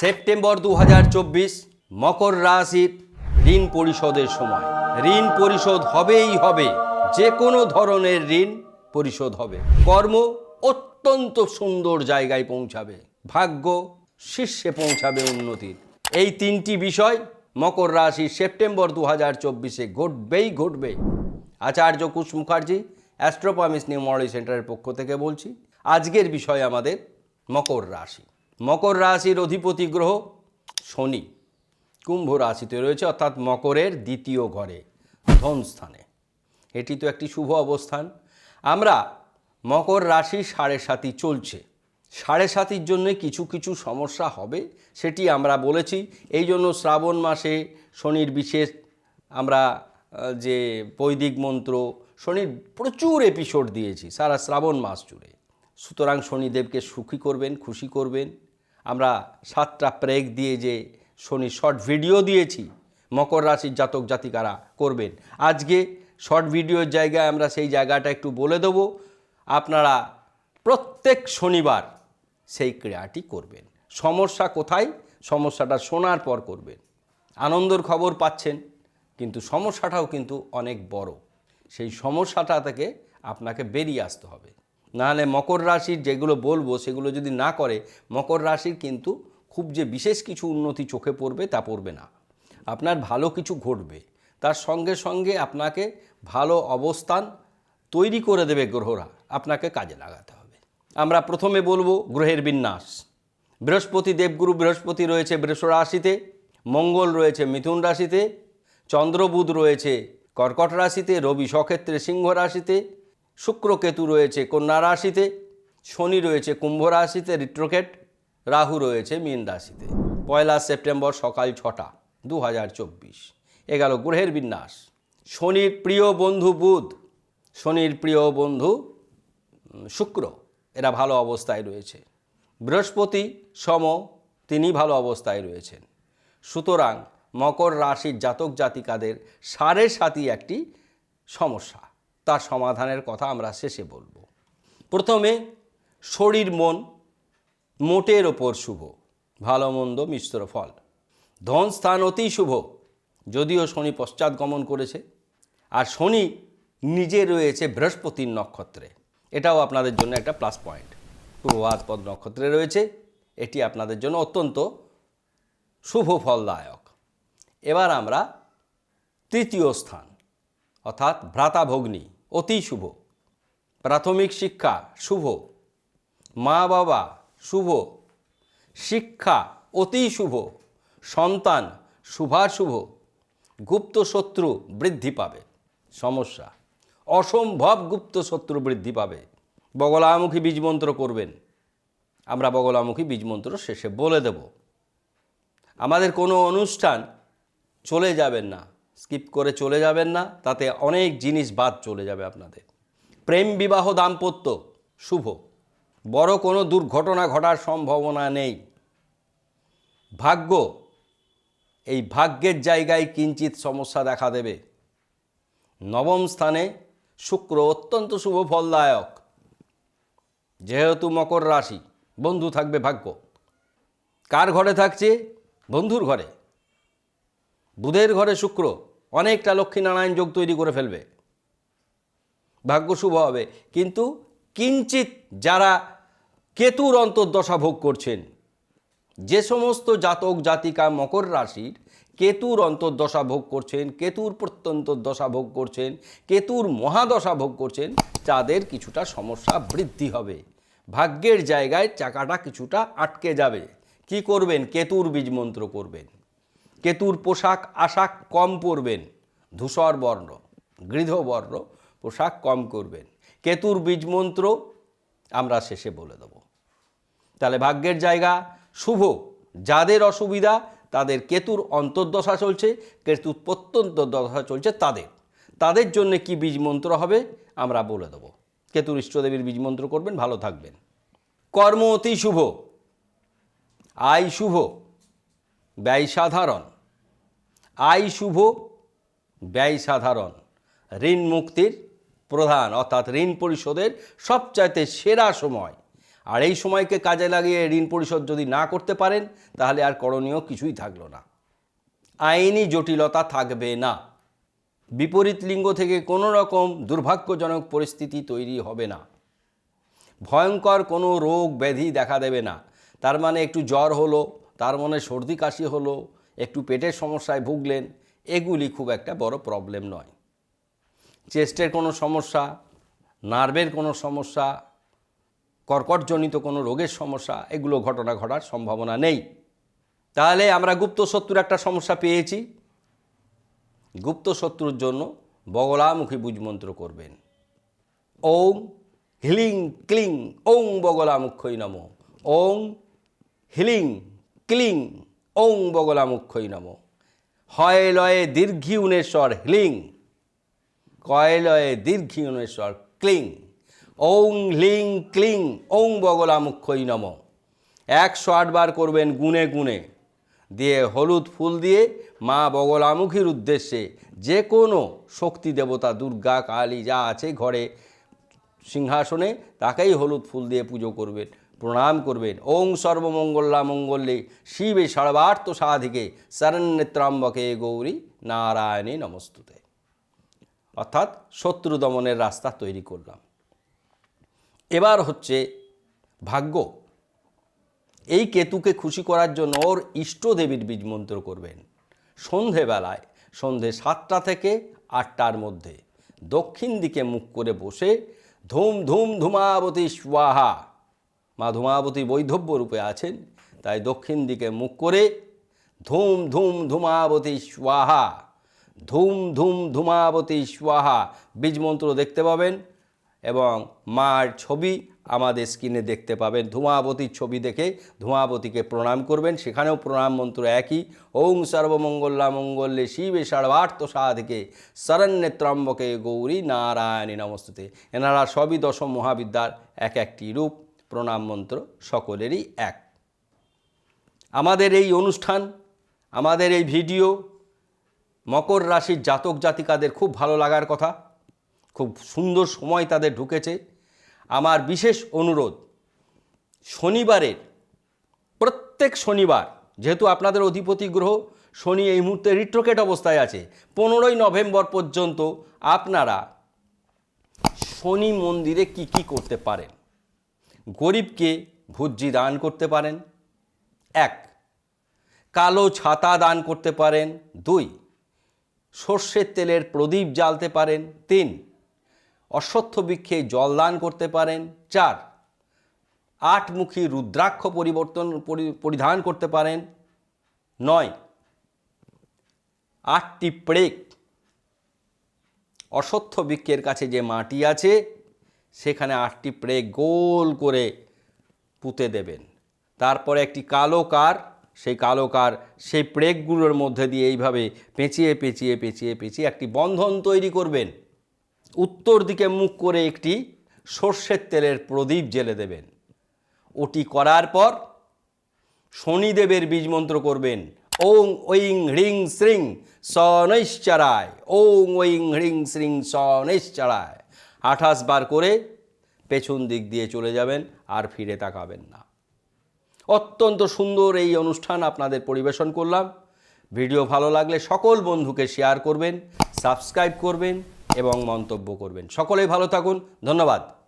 September দু হাজার চব্বিশ, মকর রাশির ঋণ পরিশোধের সময়। ঋণ পরিশোধ হবেই হবে। যে কোনো ধরনের ঋণ পরিশোধ হবে। কর্ম অত্যন্ত সুন্দর জায়গায় পৌঁছাবে। ভাগ্য শীর্ষে পৌঁছাবে উন্নতির। এই তিনটি বিষয় মকর রাশি সেপ্টেম্বর দু হাজার চব্বিশে ঘটবেই ঘটবে। আচার্য কুশ মুখার্জি, অ্যাস্ট্রোপামিস নিউ মডেল সেন্টারের পক্ষ থেকে বলছি, আজকের বিষয় আমাদের মকর রাশি। মকর রাশির অধিপতি গ্রহ শনি। কুম্ভ রাশিতে রয়েছে, অর্থাৎ মকরের দ্বিতীয় ঘরে, ধন স্থানে। এটি তো একটি শুভ অবস্থান। আমরা মকর রাশি সাড়ে সাতই চলছে। সাড়ে সাতির জন্য কিছু কিছু সমস্যা হবে, সেটি আমরা বলেছি। এই জন্য শ্রাবণ মাসে শনির বিশেষ আমরা যে বৈদিক মন্ত্র, শনির প্রচুর এপিসোড দিয়েছি, সারা শ্রাবণ মাস জুড়ে। সুতরাং শনিদেবকে সুখী করবেন, খুশি করবেন। আমরা সাতটা প্রেগ দিয়ে যে শনি শর্ট ভিডিও দিয়েছি, মকর রাশির জাতক জাতিকারা করবেন। আজকে শর্ট ভিডিওর জায়গায় আমরা সেই জায়গাটা একটু বলে দেব। আপনারা প্রত্যেক শনিবার সেই ক্রিয়াটি করবেন। সমস্যা কোথায়? সমস্যাটা শোনার পর করবেন। আনন্দর খবর পাচ্ছেন, কিন্তু সমস্যাটাও কিন্তু অনেক বড়। সেই সমস্যাটা থেকে আপনাকে বেরিয়ে আসতে হবে। নাহলে মকর রাশির যেগুলো বলব, সেগুলো যদি না করে, মকর রাশির কিন্তু খুব যে বিশেষ কিছু উন্নতি চোখে পড়বে তা পড়বে না। আপনার ভালো কিছু ঘটবে। তার সঙ্গে সঙ্গে আপনাকে ভালো অবস্থান তৈরি করে দেবে গ্রহরা। আপনাকে কাজে লাগাতে হবে। আমরা প্রথমে বলব গ্রহের বিন্যাস। বৃহস্পতি দেবগুরু বৃহস্পতি রয়েছে বৃষ রাশিতে, মঙ্গল রয়েছে মিথুন রাশিতে, চন্দ্রবুধ রয়েছে কর্কট রাশিতে, রবি সক্ষেত্রে সিংহ রাশিতে শুক্র কেতু রয়েছে কন্যা রাশিতে, শনি রয়েছে কুম্ভ রাশিতে, রিট্রোকেট, রাহু রয়েছে মীন রাশিতে। পয়লা সেপ্টেম্বর সকাল ছটা দু হাজার চব্বিশ। এ গেল গ্রহের বিন্যাস। শনির প্রিয় বন্ধু বুধ। শনির প্রিয় বন্ধু শুক্র। এরা ভালো অবস্থায় রয়েছে। বৃহস্পতি, সম, তিনি ভালো অবস্থায় রয়েছেন। সুতরাং মকর রাশির জাতক জাতিকাদের সাড়ে সাতি একটি সমস্যা। তার সমাধানের কথা আমরা শেষে বলব। প্রথমে, শরীর মন মোটের ওপর শুভ, ভালো মন্দ মিশ্র ফল। ধন স্থান অতি শুভ, যদিও শনি পশ্চাৎ গমন করেছে। আর শনি নিজে রয়েছে বৃহস্পতির নক্ষত্রে। এটাও আপনাদের জন্য একটা প্লাস পয়েন্ট পূর্বভাত পদ নক্ষত্রে রয়েছে, এটি আপনাদের জন্য অত্যন্ত শুভ ফলদায়ক। এবার আমরা তৃতীয় স্থান, অর্থাৎ ভ্রাতা ভগ্নী অতি শুভ। প্রাথমিক শিক্ষা শুভ। মা বাবা শুভ। শিক্ষা অতি শুভ। সন্তান শুভাশুভ। গুপ্ত শত্রু বৃদ্ধি পাবে। সমস্যা। অসম্ভব গুপ্ত শত্রু বৃদ্ধি পাবে। বগলামুখী বীজমন্ত্র করবেন। আমরা বগলামুখী বীজমন্ত্র শেষে বলে দেব। আমাদের কোনো অনুষ্ঠান চলে যাবেন না। স্কিপ করে চলে যাবেন না, তাতে অনেক জিনিস বাদ চলে যাবে আপনাদের। প্রেম বিবাহ দাম্পত্য, শুভ। বড় কোনো দুর্ঘটনা ঘটার সম্ভাবনা নেই। ভাগ্য, এই ভাগ্যের জায়গায় কিঞ্চিত সমস্যা দেখা দেবে। নবম স্থানে শুক্র অত্যন্ত শুভ ফলদায়ক। যেহেতু মকর রাশি, বন্ধু থাকবে ভাগ্য। কার ঘরে থাকছে? বন্ধুর ঘরে। বুধের ঘরে শুক্র। অনেকটা লক্ষ্মীনারায়ণ যোগ তৈরি করে ফেলবে। ভাগ্য শুভ হবে। কিন্তু কিঞ্চিত যারা কেতুর অন্তর্দশা ভোগ করছেন, যে সমস্ত জাতক, জাতিকা, মকর রাশির কেতুর অন্তর্দশা ভোগ করছেন, কেতুর প্রত্যন্ত দশা ভোগ করছেন, কেতুর মহাদশা ভোগ করছেন, তাদের কিছুটা সমস্যা বৃদ্ধি হবে। ভাগ্যের জায়গায় চাকাটা কিছুটা আটকে যাবে। কি করবেন? কেতুর বীজ মন্ত্র করবেন। কেতুর পোশাক আশাক কম পরবেন, ধূসর বর্ণ গৃধবর্ণ পোশাক কম করবেন। কেতুর বীজ মন্ত্র আমরা শেষে বলে দেবো। তাহলে ভাগ্যের জায়গা শুভ, যাদের অসুবিধা তাদের কেতুর অন্তর্দশা চলছে, কেতুর প্রত্যন্ত দশা চলছে তাদের। তাদের জন্য কি বীজ মন্ত্র হবে আমরা বলে দেবো। কেতুর ইষ্টদেবীর বীজ মন্ত্র করবেন, ভালো থাকবেন। কর্ম অতি শুভ, আয় শুভ। ব্যয় সাধারণ। আয় শুভ, ব্যয় সাধারণ। ঋণ মুক্তির প্রধান, অর্থাৎ ঋণ পরিশোধের সবচাইতে সেরা সময়। আর এই সময়কে কাজে লাগিয়ে ঋণ পরিশোধ যদি না করতে পারেন, তাহলে আর করণীয় কিছুই থাকল না। আইনি জটিলতা থাকবে না। বিপরীত লিঙ্গ থেকে কোনো রকম দুর্ভাগ্যজনক পরিস্থিতি তৈরি হবে না। ভয়ঙ্কর কোনো রোগ ব্যাধি দেখা দেবে না। তার মানে একটু জ্বর হলো তার মনে সর্দি কাশি হলো, একটু পেটের সমস্যায় ভুগলেন, এগুলি খুব একটা বড় প্রবলেম নয়। চেস্টের কোনো সমস্যা, নার্ভের কোনো সমস্যা, কর্কটজনিত কোনো রোগের সমস্যা, এগুলো ঘটনা ঘটার সম্ভাবনা নেই। তাহলে আমরা গুপ্ত শত্রুর একটা সমস্যা পেয়েছি। গুপ্ত শত্রুর জন্য বগলামুখী বুজমন্ত্র করবেন। ওং হিলিং ক্লিং, ওং বগলামুখ্যই নম। ওং হিলিং ক্লিং ওং বগলা মুখ্যই নম। হয় লয়ে দীর্ঘি উনেশ্বর হ্লিং, কয় লয়ে দীর্ঘি উনেশ্বর ক্লিং। ওং লিং ক্লিং ওং বগলা মুখ্যই নম। একশো আটবার করবেন গুনে গুনে দিয়ে হলুদ ফুল দিয়ে মা বগলামুখীর উদ্দেশ্যে যে কোনো শক্তি দেবতা দুর্গা কালী যা আছে ঘরে সিংহাসনে, তাকেই হলুদ ফুল দিয়ে পুজো করবেন। প্রণাম করবেন। ওং সর্বমঙ্গলা মঙ্গলে শিবে সর্বার্থ সাধিকে শরণ্যত্রাম্বকে গৌরী নারায়ণী নমস্তুতে। অর্থাৎ শত্রু দমনের রাস্তা তৈরি করলাম। এবার হচ্ছে ভাগ্য। এই কেতুকে খুশি করার জন্য ওর ইষ্টদেবীর বীজ মন্ত্র করবেন। সন্ধেবেলায়, সন্ধে সাতটা থেকে আটটার মধ্যে দক্ষিণ দিকে মুখ করে বসে ধুম ধুম ধুমাবতী স্বাহা মা ধুমাবতী বৈধব্য রূপে আছেন, তাই দক্ষিণ দিকে মুখ করে ধুম ধুম ধুমাবতী স্বাহা, ধুম ধুম ধুমাবতী স্বাহা বীজ মন্ত্র দেখতে পাবেন এবং মার ছবি আমাদের স্ক্রিনে দেখতে পাবেন। ধূমাবতীর ছবি দেখে ধূমাবতীকে প্রণাম করবেন। সেখানেও প্রণাম মন্ত্র একই। ওং সর্বমঙ্গলা মঙ্গলে শিবে সর্বার্থ সাধিকে শরণ্যে ত্রম্বকে গৌরী নারায়ণী নমস্তুতে। এনারা সবই দশম মহাবিদ্যার এক একটি রূপ। প্রণাম মন্ত্র সকলেরই এক। আমাদের এই অনুষ্ঠান, আমাদের এই ভিডিও মকর রাশির জাতক জাতিকাদের খুব ভালো লাগার কথা, খুব সুন্দর সময় তাদের ঢুকেছে। আমার বিশেষ অনুরোধ, শনিবারের প্রত্যেক শনিবার, যেহেতু আপনাদের অধিপতি গ্রহ, শনি এই মুহূর্তে রিট্রোকেট অবস্থায় আছে, পনেরোই নভেম্বর পর্যন্ত আপনারা শনি মন্দিরে কি কি করতে পারেন? গরিবকে ভুজ্জি দান করতে পারেন। এক, কালো ছাতা দান করতে পারেন। দুই, সর্ষের তেলের প্রদীপ জ্বালতে পারেন। তিন, অশ্বত্থ বৃক্ষে জল দান করতে পারেন। চার, আটমুখী রুদ্রাক্ষ পরিবর্তন পরি- পরিধান করতে পারেন। নয়, আটটি প্রেক, অশ্বত্থ বৃক্ষের কাছে যে মাটি আছে সেখানে আটটি প্রেক গোল করে পুঁতে দেবেন। তারপরে একটি কালো কার, সেই কালো কার সেই প্রেকগুলোর মধ্যে দিয়ে এইভাবে পেঁচিয়ে পেঁচিয়ে পেঁচিয়ে পেঁচিয়ে একটি বন্ধন তৈরি করবেন। উত্তর দিকে মুখ করে একটি সর্ষের তেলের প্রদীপ জেলে দেবেন। ওটি করার পর শনিদেবের বীজ মন্ত্র করবেন, ওং ঐং হ্রিং শ্রিং সনৈশ্চারায় ওং ঐং হ্রিং শ্রিং সনৈশ্চারায় আঠাশ বার করে পেছন দিক দিয়ে চলে যাবেন আর ফিরে তাকাবেন না। অত্যন্ত সুন্দর এই অনুষ্ঠান আপনাদের পরিবেশন করলাম। ভিডিও ভালো লাগলে সকল বন্ধুকে শেয়ার করবেন, সাবস্ক্রাইব করবেন এবং মন্তব্য করবেন। সকলেই ভালো থাকুন, ধন্যবাদ।